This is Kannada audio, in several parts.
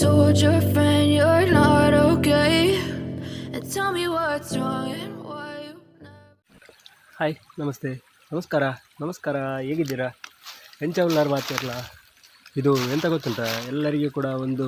told your friend you're not okay. And tell me what's wrong and why you. Hi ನಮಸ್ತೆ. ನಮಸ್ಕಾರ. ನಮಸ್ಕಾರ. ಹೇಗಿದ್ದೀರಾ? ಎಂಚವ್ಲಾರ್ ಮಾತಿರಲ್ಲ ಇದು ಎಂತ ಗೊತ್ತುಂಟ? ಎಲ್ಲರಿಗೂ ಕೂಡ ಒಂದು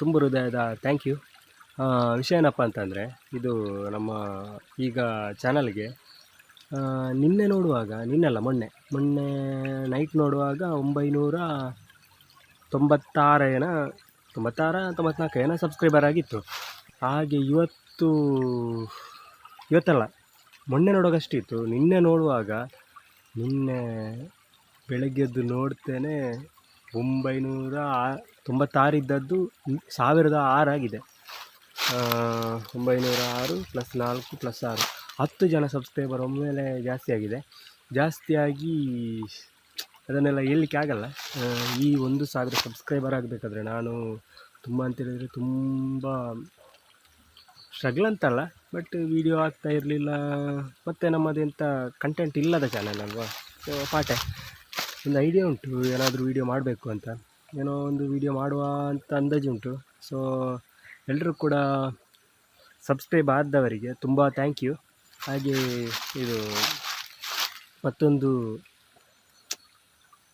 ತುಂಬ ಹೃದಯದ ಥ್ಯಾಂಕ್ ಯು ವಿಷಯ ಏನಪ್ಪ ಅಂತಂದರೆ, ಇದು ನಮ್ಮ ಈಗ ಚಾನಲ್ಗೆ ನಿನ್ನೆ ನೋಡುವಾಗ ನಿನ್ನೆಲ್ಲ ಮೊನ್ನೆ ಮೊನ್ನೆ ನೈಟ್ ನೋಡುವಾಗ ಒಂಬೈನೂರ ತೊಂಬತ್ತಾರ ಏನ ತೊಂಬತ್ತಾರ, ತೊಂಬತ್ನಾಲ್ಕು ಏನೋ ಸಬ್ಸ್ಕ್ರೈಬರ್ ಆಗಿತ್ತು. ಹಾಗೆ ಇವತ್ತು, ಇವತ್ತಲ್ಲ, ಮೊನ್ನೆ ನೋಡುವಾಗ ಅಷ್ಟಿತ್ತು ನಿನ್ನೆ ನೋಡುವಾಗ, ನಿನ್ನೆ ಬೆಳಗ್ಗೆದ್ದು ನೋಡ್ತೇನೆ, ಒಂಬೈನೂರ ತೊಂಬತ್ತಾರಿದ್ದದ್ದು ಸಾವಿರದ ಆರಾಗಿದೆ ಒಂಬೈನೂರ ಆರು ಪ್ಲಸ್ ನಾಲ್ಕು ಪ್ಲಸ್ ಆರು. ಹತ್ತು ಜನ ಸಬ್ಸ್ಕ್ರೈಬರ್ ಒಮ್ಮೆಲೆ ಜಾಸ್ತಿ ಆಗಿದೆ. ಜಾಸ್ತಿಯಾಗಿ ಅದನ್ನೆಲ್ಲ ಹೇಳಲಿಕ್ಕೆ ಆಗಲ್ಲ. ಈ ಒಂದು ಸಾವಿರ ಸಬ್ಸ್ಕ್ರೈಬರ್ ಆಗಬೇಕಾದ್ರೆ ನಾನು ತುಂಬ ಅಂತೇಳಿದರೆ ತುಂಬ ಸ್ಟ್ರಗಲ್ ಅಂತಲ್ಲ ಬಟ್ ವೀಡಿಯೋ ಆಗ್ತಾ ಇರಲಿಲ್ಲ, ಮತ್ತು ನಮ್ಮದೆಂಥ ಕಂಟೆಂಟ್ ಇಲ್ಲದ ಚಾನಲ್ ಅಲ್ವಾ? ಸೊ ಪಾಠ. ಒಂದು ಐಡಿಯಾ ಉಂಟು, ಏನಾದರೂ ವೀಡಿಯೋ ಮಾಡಬೇಕು ಅಂತ. ಏನೋ ಒಂದು ವೀಡಿಯೋ ಮಾಡುವ ಅಂತ ಅಂದಾಜು ಉಂಟು. ಸೊ ಎಲ್ಲರೂ ಕೂಡ ಸಬ್ಸ್ಕ್ರೈಬ್ ಆದವರಿಗೆ ತುಂಬ ಥ್ಯಾಂಕ್ ಯು ಹಾಗೆ ಇದು ಮತ್ತೊಂದು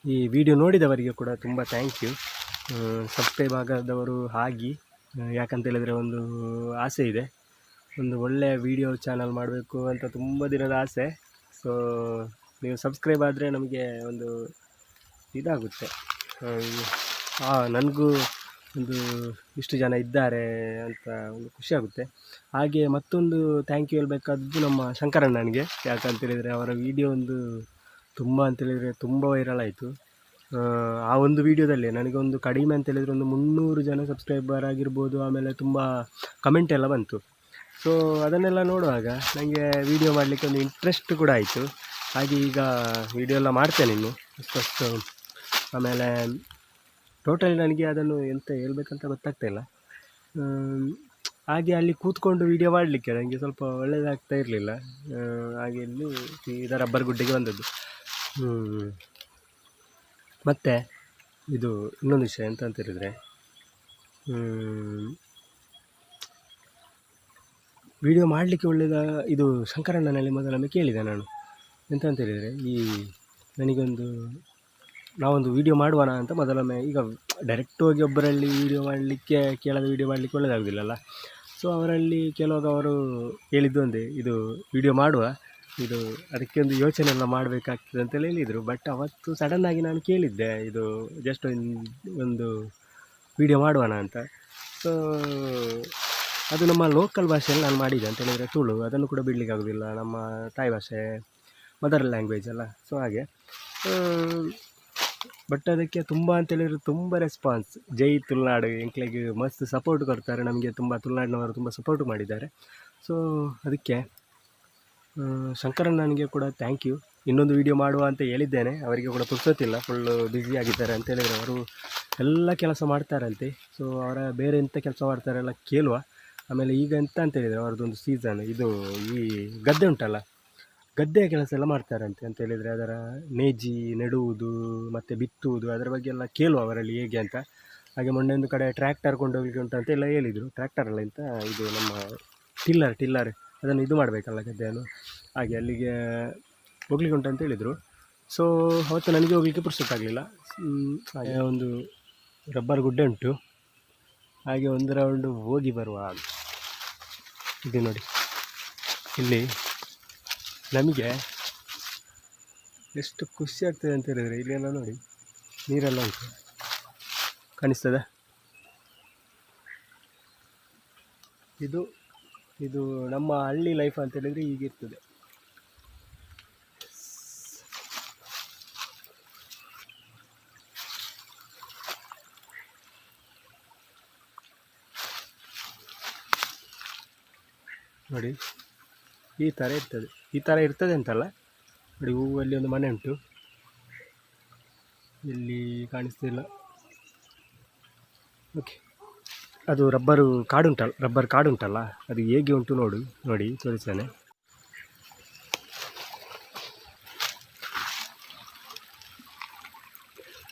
ಈ ವಿಡಿಯೋ ನೋಡಿದವರಿಗೆ ಕೂಡ ತುಂಬ ಥ್ಯಾಂಕ್ ಯು ಸಬ್ಸ್ಕ್ರೈಬ್ ಆಗದವರು ಆಗಿ ಯಾಕಂತ ಹೇಳಿದರೆ ಒಂದು ಆಸೆ ಇದೆ. ಒಂದು ಒಳ್ಳೆಯ ವಿಡಿಯೋ ಚಾನಲ್ ಮಾಡಬೇಕು ಅಂತ ತುಂಬ ದಿನದ ಆಸೆ. ಸೊ ನೀವು ಸಬ್ಸ್ಕ್ರೈಬ್ ಆದರೆ ನಮಗೆ ಒಂದು ಇದಾಗುತ್ತೆ. ನನಗೂ ಒಂದು ಇಷ್ಟು ಜನ ಇದ್ದಾರೆ ಅಂತ ಒಂದು ಖುಷಿಯಾಗುತ್ತೆ ಹಾಗೆ ಮತ್ತೊಂದು ಥ್ಯಾಂಕ್ ಯು ಹೇಳಬೇಕಾದ್ದು ನಮ್ಮ ಶಂಕರಣ್ಣನಿಗೆ. ಯಾಕಂತ ಹೇಳಿದರೆ ಅವರ ವಿಡಿಯೋ ಒಂದು ತುಂಬ ಅಂತೇಳಿದರೆ ತುಂಬ ವೈರಲ್ ಆಯಿತು. ಆ ಒಂದು ವಿಡಿಯೋದಲ್ಲಿ ನನಗೊಂದು ಕಡಿಮೆ ಅಂತೇಳಿದರೆ ಒಂದು ಮುನ್ನೂರು ಜನ ಸಬ್ಸ್ಕ್ರೈಬರ್ ಆಗಿರ್ಬೋದು, ಆಮೇಲೆ ತುಂಬ ಕಮೆಂಟ್ ಎಲ್ಲ ಬಂತು. ಸೊ ಅದನ್ನೆಲ್ಲ ನೋಡುವಾಗ ನನಗೆ ವಿಡಿಯೋ ಮಾಡಲಿಕ್ಕೆ ಒಂದು ಇಂಟ್ರೆಸ್ಟ್ ಕೂಡ ಆಯಿತು. ಹಾಗೆ ಈಗ ವಿಡಿಯೋ ಎಲ್ಲ ಮಾಡ್ತೇನೆ ಇನ್ನು. ಫಸ್ಟು ಆಮೇಲೆ ಟೋಟಲಿ ನನಗೆ ಅದನ್ನು ಎಂತ ಹೇಳ್ಬೇಕಂತ ಗೊತ್ತಾಗ್ತಾ ಇಲ್ಲ. ಹಾಗೆ ಅಲ್ಲಿ ಕೂತ್ಕೊಂಡು ವೀಡಿಯೋ ಮಾಡಲಿಕ್ಕೆ ನನಗೆ ಸ್ವಲ್ಪ ಒಳ್ಳೆಯದಾಗ್ತಾ ಇರಲಿಲ್ಲ. ಹಾಗೆ ಇಲ್ಲಿ ಇದರ ರಬ್ಬರ್ ಗುಡ್ಡೆಗೆ ಬಂದದ್ದು. ಮತ್ತು ಇದು ಇನ್ನೊಂದು ವಿಷಯ ಎಂತ ಅಂತ ಹೇಳಿದರೆ ವಿಡಿಯೋ ಮಾಡಲಿಕ್ಕೆ ಒಳ್ಳೆಯದ ಇದು ಶಂಕರಣ್ಣನಲ್ಲಿ ಮೊದಲೊಮ್ಮೆ ಕೇಳಿದೆ ನಾನು. ಎಂತ ಅಂತ ಹೇಳಿದರೆ ಈ ನನಗೊಂದು, ನಾವೊಂದು ವಿಡಿಯೋ ಮಾಡುವಣ ಅಂತ ಮೊದಲೊಮ್ಮೆ, ಈಗ ಡೈರೆಕ್ಟ್ ಹೋಗಿ ಒಬ್ಬರಲ್ಲಿ ವಿಡಿಯೋ ಮಾಡಲಿಕ್ಕೆ, ಕೇಳದ ವಿಡಿಯೋ ಮಾಡಲಿಕ್ಕೆ ಒಳ್ಳೆಯದಾಗೋದಿಲ್ಲಲ್ಲ ಸೊ ಅವರಲ್ಲಿ ಕೆಲವಾಗ ಅವರು ಹೇಳಿದ್ದು ಒಂದೇ, ಇದು ವಿಡಿಯೋ ಮಾಡುವ. ಇದು ಅದಕ್ಕೆ ಒಂದು ಯೋಚನೆ ಎಲ್ಲ ಮಾಡಬೇಕಾಗ್ತದೆ ಅಂತೇಳಿ ಹೇಳಿದರು. ಬಟ್ ಅವತ್ತು ಸಡನ್ನಾಗಿ ನಾನು ಕೇಳಿದ್ದೆ, ಇದು ಜಸ್ಟ್ ಒಂದು ವಿಡಿಯೋ ಮಾಡುವಣ ಅಂತ. ಸೊ ಅದು ನಮ್ಮ ಲೋಕಲ್ ಭಾಷೆಯಲ್ಲಿ ನಾನು ಮಾಡಿದ್ದೆ ಅಂತ ಹೇಳಿದರೆ ತುಳು, ಅದನ್ನು ಕೂಡ ಬಿಡಲಿಕ್ಕೆ ಆಗೋದಿಲ್ಲ. ನಮ್ಮ ತಾಯಿ ಭಾಷೆ ಮದರ್ ಲ್ಯಾಂಗ್ವೇಜ್ ಅಲ್ಲ. ಸೊ ಹಾಗೆ. ಬಟ್ ಅದಕ್ಕೆ ತುಂಬ ಅಂತೇಳಿದರೆ ತುಂಬ ರೆಸ್ಪಾನ್ಸ್ ಜೈ ತುಳುನಾಡು, ಎಂಕ್ಲೆಗೆ ಮಸ್ತ್ ಸಪೋರ್ಟ್ ಕೊಡ್ತಾರೆ. ನಮಗೆ ತುಂಬ ತುಳುನಾಡಿನವರು ತುಂಬ ಸಪೋರ್ಟ್ ಮಾಡಿದ್ದಾರೆ. ಸೊ ಅದಕ್ಕೆ ಶಂಕರಣ್ಣನಿಗೆ ಕೂಡ ಥ್ಯಾಂಕ್ ಯು ಇನ್ನೊಂದು ವಿಡಿಯೋ ಮಾಡುವ ಅಂತ ಹೇಳಿದ್ದೇನೆ. ಅವರಿಗೆ ಕೂಡ ಪುರ್ಸೊತ್ತಿಲ್ಲ. ಫುಲ್ಲು ಬ್ಯುಸಿ ಆಗಿದ್ದಾರೆ ಅಂತ ಹೇಳಿದರೆ. ಅವರು ಎಲ್ಲ ಕೆಲಸ ಮಾಡ್ತಾರಂತೆ. ಸೊ ಅವರ ಬೇರೆ ಎಂಥ ಕೆಲಸ ಮಾಡ್ತಾರೆ ಎಲ್ಲ ಕೇಳುವ. ಆಮೇಲೆ ಈಗ ಎಂತ ಅಂತ ಹೇಳಿದರೆ ಅವ್ರದ್ದೊಂದು ಸೀಸನ್ ಇದು ಈ ಗದ್ದೆ ಉಂಟಲ್ಲ? ಗದ್ದೆಯ ಕೆಲಸ ಎಲ್ಲ ಮಾಡ್ತಾರಂತೆ ಅಂತ ಹೇಳಿದರೆ ಅದರ ನೇಜಿ ನೆಡುವುದು, ಮತ್ತು ಬಿತ್ತುವುದು, ಅದರ ಬಗ್ಗೆ ಎಲ್ಲ ಕೇಳುವ ಅವರಲ್ಲಿ ಹೇಗೆ ಅಂತ. ಹಾಗೆ ಮೊನ್ನೆ ಒಂದು ಕಡೆ ಟ್ರ್ಯಾಕ್ಟರ್ ಕೊಂಡೋಗ್ಲಿಕ್ಕೆ ಉಂಟು ಅಂತ ಎಲ್ಲ ಹೇಳಿದರು. ಟ್ರ್ಯಾಕ್ಟರ್ ಅಲ್ಲ ಅಂತ ಇದು ನಮ್ಮ ಟಿಲ್ಲರ್ ಟಿಲ್ಲರ್. ಅದನ್ನು ಇದು ಮಾಡಬೇಕಲ್ಲ ಗದ್ದೆಯನ್ನು. ಹಾಗೆ ಅಲ್ಲಿಗೆ ಹೋಗ್ಲಿಕ್ಕೆ ಉಂಟು ಅಂತ ಹೇಳಿದರು. ಸೊ ಅವತ್ತು ನನಗೆ ಹೋಗಲಿಕ್ಕೆ ಪುರ್ಸೊತ್ತಾಗಲಿಲ್ಲ ಹಾಗೆ ಒಂದು ರಬ್ಬರ್ ಗುಡ್ಡೆ ಉಂಟು. ಹಾಗೆ ಒಂದು ರೌಂಡು ಹೋಗಿ ಬರುವ ಇದು ನೋಡಿ. ಇಲ್ಲಿ ನಮಗೆ ಎಷ್ಟು ಖುಷಿ ಆಗ್ತದೆ ಅಂತ ಹೇಳಿದರೆ, ಇಲ್ಲೆಲ್ಲ ನೋಡಿ, ನೀರೆಲ್ಲ ಉಂಟು. ಕಾಣಿಸ್ತದೆ? ಇದು ಇದು ನಮ್ಮ ಹಳ್ಳಿ ಲೈಫ್ ಅಂತ ಹೇಳಿದರೆ ಹೀಗಿರ್ತದೆ. ನೋಡಿ, ಈ ಥರ ಇರ್ತದೆ. ಈ ಥರ ಇರ್ತದೆ ಅಂತಲ್ಲ? ನೋಡಿ, ಹೂವಲ್ಲಿ ಒಂದು ಮನೆ ಉಂಟು. ಇಲ್ಲಿ ಕಾಣಿಸ್ತಿಲ್ಲ. ಓಕೆ ಅದು ರಬ್ಬರು ಕಾಡುಂಟಲ್ಲ ರಬ್ಬರ್ ಕಾಡುಂಟಲ್ಲ ಅದು ಹೇಗೆ ಉಂಟು ನೋಡು ನೋಡಿ ತೋರಿಸ್ತೇನೆ.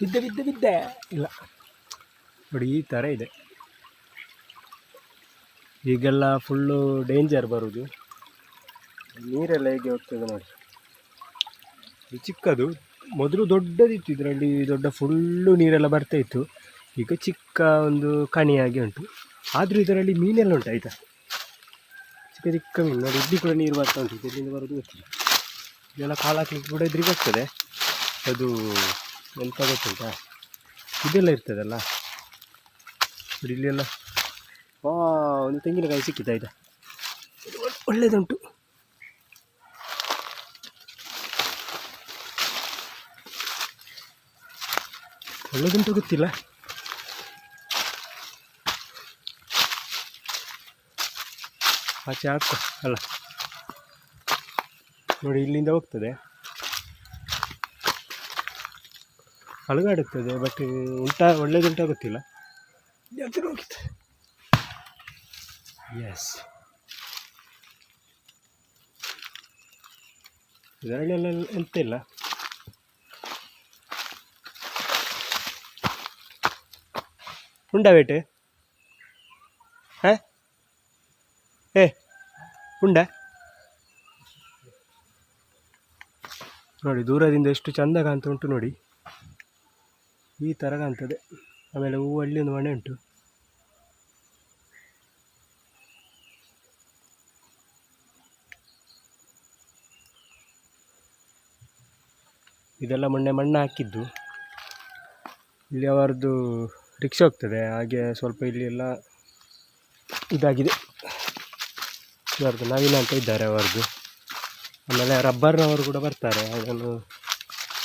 ಬಿದ್ದೆ ಬಿದ್ದೆ ಬಿದ್ದೆ. ಇಲ್ಲ. ನೋಡಿ ಈ ಥರ ಇದೆ. ಈಗೆಲ್ಲ ಫುಲ್ಲು ಡೇಂಜರ್ ಬರುವುದು ನೀರೆಲ್ಲ ಹೇಗೆ ಹೋಗ್ತದೆ ನೋಡಿ. ಇದು ಚಿಕ್ಕದು ಮೊದಲು ದೊಡ್ಡದಿತ್ತು ಇದರಲ್ಲಿ ದೊಡ್ಡ ಫುಲ್ಲು ನೀರೆಲ್ಲ ಬರ್ತಾ ಇತ್ತು. ಈಗ ಚಿಕ್ಕ ಒಂದು ಕಣಿಯಾಗಿ ಉಂಟು. ಆದರೂ ಇದರಲ್ಲಿ ಮೀನೆಲ್ಲ ಉಂಟು, ಆಯಿತಾ? ಚಿಕ್ಕ ಚಿಕ್ಕ ಮೀನು, ನೋಡಿ ಇಲ್ಲಿ ಕೂಡ ನೀರು ಬರ್ತಾ ಉಂಟು ಇದರಿಂದ ಬರೋದು ಗೊತ್ತಿಲ್ಲ. ಇದೆಲ್ಲ ಕಾಲು ಹಾಕ್ಲಿಕ್ಕೆ ಕೂಡ ಇದ್ರಿಗೆ ಬರ್ತದೆ. ಅದು ಎಂತ ಗೊತ್ತುಂಟಾ? ಇದೆಲ್ಲ ಇರ್ತದಲ್ಲ? ನೋಡಿ ವಾ ಒಂದು ತೆಂಗಿನಕಾಯಿ ಸಿಕ್ಕಿದೆ, ಆಯಿತಾ? ಒಳ್ಳೆಯದುಂಟು ಒಳ್ಳೆದುಂಟು ಗೊತ್ತಿಲ್ಲ. ಆಚೆ ಹಾಕೋ ಅಲ್ಲ. ನೋಡಿ ಇಲ್ಲಿಂದ ಹೋಗ್ತದೆ. ಅಲುಗಾಡುತ್ತದೆ ಬಟ್ ಉಂಟಾ ಒಳ್ಳೇದುಂಟಾ ಗೊತ್ತಿಲ್ಲ. ಎದುರು ಹೋಗಿತ್ತು ಎಸ್ ಇದರಲ್ಲೆಲ್ಲ ಎಂತ ಇಲ್ಲ. ಉಂಡ ಬೇಟೆ? ಹಾಂ? ಏ ಉಂಡ? ನೋಡಿ, ದೂರದಿಂದ ಎಷ್ಟು ಚಂದ ಕಾಣ್ತಾ ಉಂಟು ನೋಡಿ. ಈ ಥರ ಕಾಣ್ತದೆ. ಆಮೇಲೆ ಹೂವು ಅಲ್ಲಿ ಒಂದು ಮನೆ ಉಂಟು. ಇದೆಲ್ಲ ಮೊನ್ನೆ ಮಣ್ಣು ಹಾಕಿದ್ದು. ಇಲ್ಲಿ ಅವರದ್ದು ರಿಕ್ಷಾ ಹೋಗ್ತದೆ. ಹಾಗೆ ಸ್ವಲ್ಪ ಇಲ್ಲಿ ಎಲ್ಲ ಇದಾಗಿದೆ. ಇವರದ್ದು ನವೀನ ಅಂತ ಇದ್ದಾರೆ ಅವ್ರದ್ದು ಆಮೇಲೆ ರಬ್ಬರ್ನವರು ಕೂಡ ಬರ್ತಾರೆ. ಅದನ್ನು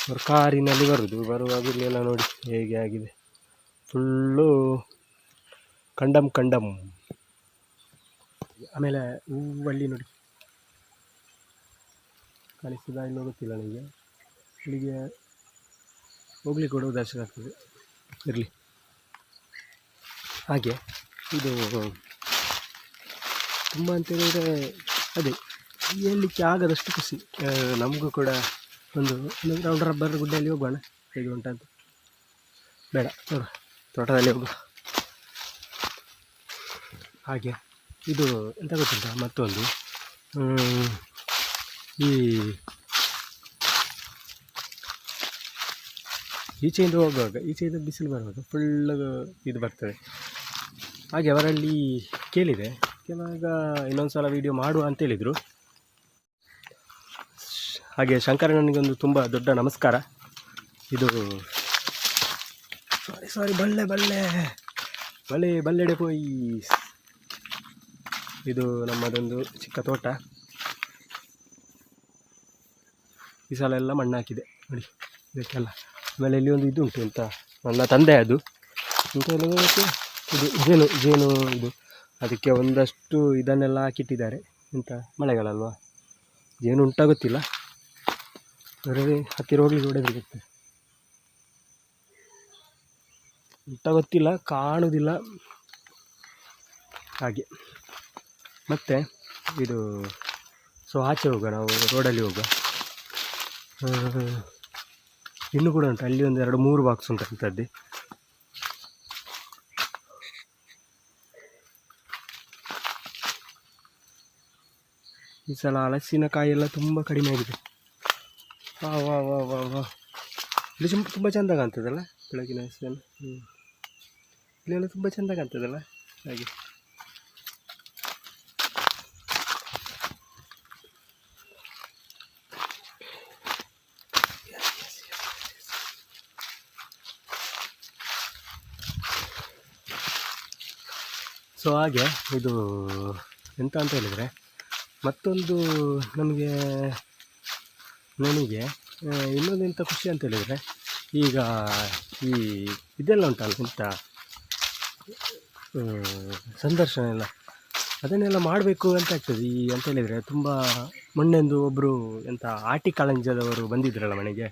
ಅವರು ಕಾರಿನಲ್ಲಿ ಬರುವುದು ಬರುವಾಗ ಇಲ್ಲೆಲ್ಲ ನೋಡಿ ಹೇಗೆ ಆಗಿದೆ. ಫುಲ್ಲು ಕಂಡಮ್ ಕಂಡಮ್ ಆಮೇಲೆ ಹೂವಲ್ಲಿ ನೋಡಿ. ಕಳಿಸಿದ ಇಲ್ಲೋ ಗೊತ್ತಿಲ್ಲ ನನಗೆ. ಇಲ್ಲಿಗೆ ಹೋಗ್ಲಿ ಕೂಡ ದರ್ಶನ ಆಗ್ತದೆ. ಇರಲಿ. ಹಾಗೆ, ಇದು ತುಂಬ ಅಂತ ಹೇಳಿದರೆ ಅದೇ, ಹೇಳಲಿಕ್ಕೆ ಆಗದಷ್ಟು ಖುಷಿ. ನಮಗೂ ಕೂಡ ಒಂದು ಒಂದು ರೌಂಡ್ ರಬ್ಬರ್ ಗುಡ್ಡಲ್ಲಿ ಹೋಗೋಣ. ಹೇಗೆ ಉಂಟಂತ ಬೇಡ, ನೋಡು, ತೋಟದಲ್ಲಿ ಹೋಗು ಹಾಗೆ, ಇದು ಎಂತ ಗೊತ್ತುಂಟ? ಮತ್ತೊಂದು ಈ ಈಚೆಯಿಂದ ಹೋಗುವಾಗ, ಈಚೆಯಿಂದ ಬಿಸಿಲು ಬರುವಾಗ ಫುಲ್ ಇದು ಬರ್ತದೆ. ಹಾಗೆ ಅವರಲ್ಲಿ ಕೇಳಿದೆ ಕೇಳುವಾಗ ಇನ್ನೊಂದು ಸಲ ವೀಡಿಯೋ ಮಾಡುವ ಅಂತ ಹೇಳಿದರು. ಹಾಗೆ ಶಂಕರಣ್ಣನಿಗೊಂದು ತುಂಬ ದೊಡ್ಡ ನಮಸ್ಕಾರ. ಇದು ಸಾರಿ ಸಾರಿ ಬಳ್ಳೆ ಬಳ್ಳೆ ಬಳೆ ಬಲ್ಲೆಡೆ ಪೋಯಿ ಇದು ನಮ್ಮದೊಂದು ಚಿಕ್ಕ ತೋಟ. ಈ ಸಲ ಎಲ್ಲ ಮಣ್ಣು ಹಾಕಿದೆ ನೋಡಿ, ಇದಕ್ಕೆಲ್ಲ ಆಮೇಲೆ ಇಲ್ಲಿ ಒಂದು ಇದು ಉಂಟು ಅಂತ ನನ್ನ ತಂದೆ ಅದು. ಅಂತ ಇದು ಜೇನು ಜೇನು ಇದು? ಅದಕ್ಕೆ ಒಂದಷ್ಟು ಇದನ್ನೆಲ್ಲ ಹಾಕಿಟ್ಟಿದ್ದಾರೆ. ಎಂತ ಮಳೆಗಳಲ್ವ ಏನು ಉಂಟಾಗುತ್ತಿಲ್ಲ. ಅದರಲ್ಲಿ ಹತ್ತಿರ ಹೋಗಿ ಹೊಡೆದ್ರೆ ಗೊತ್ತೆ ಉಂಟಾ ಗೊತ್ತಿಲ್ಲ ಕಾಣುವುದಿಲ್ಲ. ಹಾಗೆ. ಮತ್ತು, ಇದು, ಸೊ, ಆಚೆ ಹೋಗುವ ನಾವು ರೋಡಲ್ಲಿ ಹೋಗುವ. ಇನ್ನೂ ಕೂಡ ಉಂಟು. ಅಲ್ಲಿ ಒಂದು ಎರಡು ಮೂರು ಬಾಕ್ಸ್ ಉಂಟು ಅಂಥದ್ದು ಈ ಸಲ ಹಲಸಿನಕಾಯಿ ಎಲ್ಲ ತುಂಬ ಕಡಿಮೆ ಆಗಿದೆ. ವಾ ವಾ ವಾ ವಾ ವಾ. ಇಲ್ಲಿ ತುಂಬ ತುಂಬ ಚೆಂದ ಕಾಣ್ತದಲ್ಲ ಬೆಳಗಿನ ಹಸಿರನ್ನು ಹ್ಞೂ ಇಲ್ಲೆಲ್ಲ ತುಂಬ ಚೆಂದ ಕಾಣ್ತದಲ್ಲ? ಹಾಗೆ. ಸೊ ಹಾಗೆ, ಇದು ಎಂತ ಅಂತ ಹೇಳಿದರೆ ಮತ್ತೊಂದು ನಮಗೆ ನನಗೆ ಇನ್ನೊಂದೆಂಥ ಇನ್ನೊಂದು ಇಂಥ ಖುಷಿ ಅಂತ ಹೇಳಿದರೆ ಈಗ ಈ ಇದೆಲ್ಲ ಉಂಟಲ್ಲ ಆ, ಸಂದರ್ಶನ ಎಲ್ಲ. ಅದನ್ನೆಲ್ಲ ಮಾಡಬೇಕು ಅಂತ ಆಗ್ತದೆ. ಈ ಅಂತ ಹೇಳಿದರೆ ತುಂಬ ಮೊನ್ನೆಂದು ಒಬ್ಬರು ಎಂಥ ಆಟಿ ಕಾಳಂಜದವರು ಬಂದಿದ್ರಲ್ಲ ಮನೆಗೆ.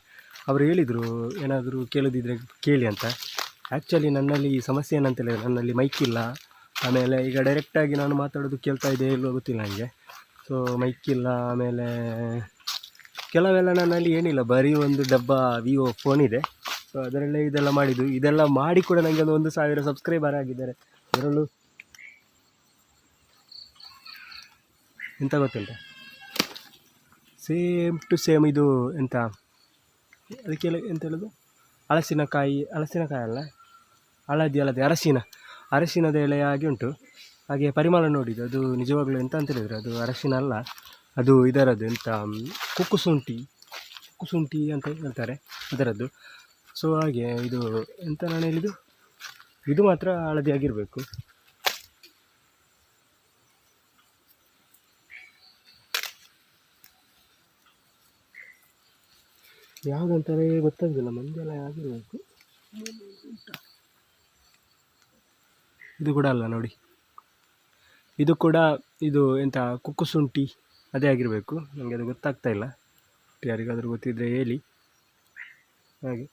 ಅವರು ಹೇಳಿದರು ಏನಾದರೂ ಕೇಳೋದಿದ್ರೆ ಕೇಳಿ ಅಂತ. ಆ್ಯಕ್ಚುಲಿ ನನ್ನಲ್ಲಿ ಈ ಸಮಸ್ಯೆ ಏನಂತ ಹೇಳಿದರೆ ನನ್ನಲ್ಲಿ ಮೈಕ್ ಇಲ್ಲ. ಆಮೇಲೆ ಈಗ ಡೈರೆಕ್ಟಾಗಿ ನಾನು ಮಾತಾಡೋದು ಕೇಳ್ತಾ ಇದೆ ಇಲ್ಲೋ ಗೊತ್ತಿಲ್ಲ ನನಗೆ ಸೊ, ಮೈಕಿಲ್ಲ, ಆಮೇಲೆ ಕೆಲವೆಲ್ಲ ನನ್ನಲ್ಲಿ ಏನಿಲ್ಲ, ಬರೀ ಒಂದು ಡಬ್ಬ ವಿವೋ ಫೋನ್ ಇದೆ. ಸೊ ಅದರಲ್ಲೇ ಇದೆಲ್ಲ ಮಾಡಿದ್ದು. ಇದೆಲ್ಲ ಮಾಡಿ ಕೂಡ ನನಗೆ ಒಂದು ಒಂದು ಸಾವಿರ ಸಬ್ಸ್ಕ್ರೈಬರ್ ಆಗಿದ್ದಾರೆ. ಅದರಲ್ಲೂ ಎಂತ ಗೊತ್ತಿಲ್ಲ ಸೇಮ್ ಟು ಸೇಮ್ ಇದು ಎಂತ? ಅದಕ್ಕೆ ಎಂತ ಹೇಳೋದು? ಹಲಸಿನಕಾಯಿ ಹಲಸಿನಕಾಯಿ ಅಲ್ಲ? ಹಳದಿ ಹಳದಿ ಅರಸಿನ ಅರಸಿನದ ಎಲೆ ಹಾಗೆ ಉಂಟು. ಹಾಗೆ ಪರಿಮಳ ನೋಡಿದ್ದು ಅದು ನಿಜವಾಗ್ಲೂ ಎಂತ ಅಂತ ಹೇಳಿದರೆ ಅದು ಅರಶಿನ ಅಲ್ಲ, ಅದು ಇದರದ್ದು ಎಂತ ಕುಕ್ಕುಸುಂಠಿ ಕುಕ್ಕುಸುಂಟಿ ಅಂತ ಹೇಳ್ತಾರೆ ಅದರದ್ದು. ಸೊ ಹಾಗೆ ಇದು ಎಂತ ನಾನು ಹೇಳಿದ್ದು? ಇದು ಮಾತ್ರ ಹಳದಿ ಆಗಿರಬೇಕು. ಯಾವುದಂತಾರೆ ಗೊತ್ತಾಗೋದಿಲ್ಲ ಮಂದೆಲ್ಲ ಆಗಿರಬೇಕು. ಇದು ಕೂಡ ಅಲ್ಲ ನೋಡಿ. ಇದು ಕೂಡ ಇದು ಎಂತ ಕುಕ್ಕುಸುಂಟಿ ಅದೇ ಆಗಿರಬೇಕು. ನನಗೆ ಅದು ಗೊತ್ತಾಗ್ತಾ ಇಲ್ಲ. ಯಾರಿಗಾದರೂ ಗೊತ್ತಿದ್ದರೆ ಹೇಳಿ. ಹಾಗೆ.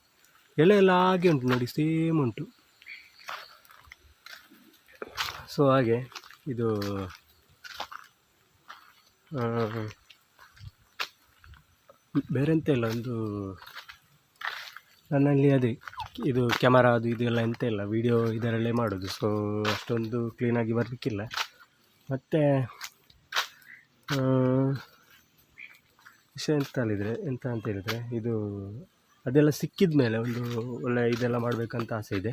ಎಲೆ ಎಲ್ಲ ಹಾಗೆ ಉಂಟು ನೋಡಿ ಸೇಮ್ ಉಂಟು. ಸೊ ಹಾಗೆ ಇದು ಬೇರೆ ಎಂತ ಇಲ್ಲ, ಒಂದು ನನ್ನಲ್ಲಿ ಅದೇ, ಇದು ಕ್ಯಾಮರಾ ಅದು ಇದೆಲ್ಲ ಎಂತ ಇಲ್ಲ ವೀಡಿಯೋ ಇದರಲ್ಲೇ ಮಾಡೋದು. ಸೊ ಅಷ್ಟೊಂದು ಕ್ಲೀನಾಗಿ ಬರಲಿಕ್ಕಿಲ್ಲ. ಮತ್ತು ವಿಷಯ ಎಂತ ಅಲ್ಲಿದ್ರೆ ಎಂತ ಅಂತ ಹೇಳಿದರೆ, ಇದು ಅದೆಲ್ಲ ಸಿಕ್ಕಿದ ಮೇಲೆ ಒಂದು ಒಳ್ಳೆ ಇದೆಲ್ಲ ಮಾಡಬೇಕಂತ ಆಸೆ ಇದೆ.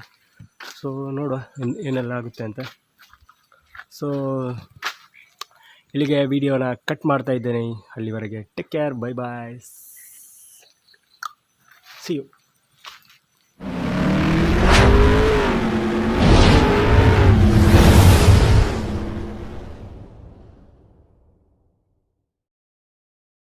ಸೊ ನೋಡುವ ಏನ್- ಏನೆಲ್ಲ ಆಗುತ್ತೆ ಅಂತ. ಸೊ ಇಲ್ಲಿಗೆ ವಿಡಿಯೋನ ಕಟ್ ಮಾಡ್ತಾ ಇದ್ದೇನೆ. ಅಲ್ಲಿವರೆಗೆ take care bye bye see you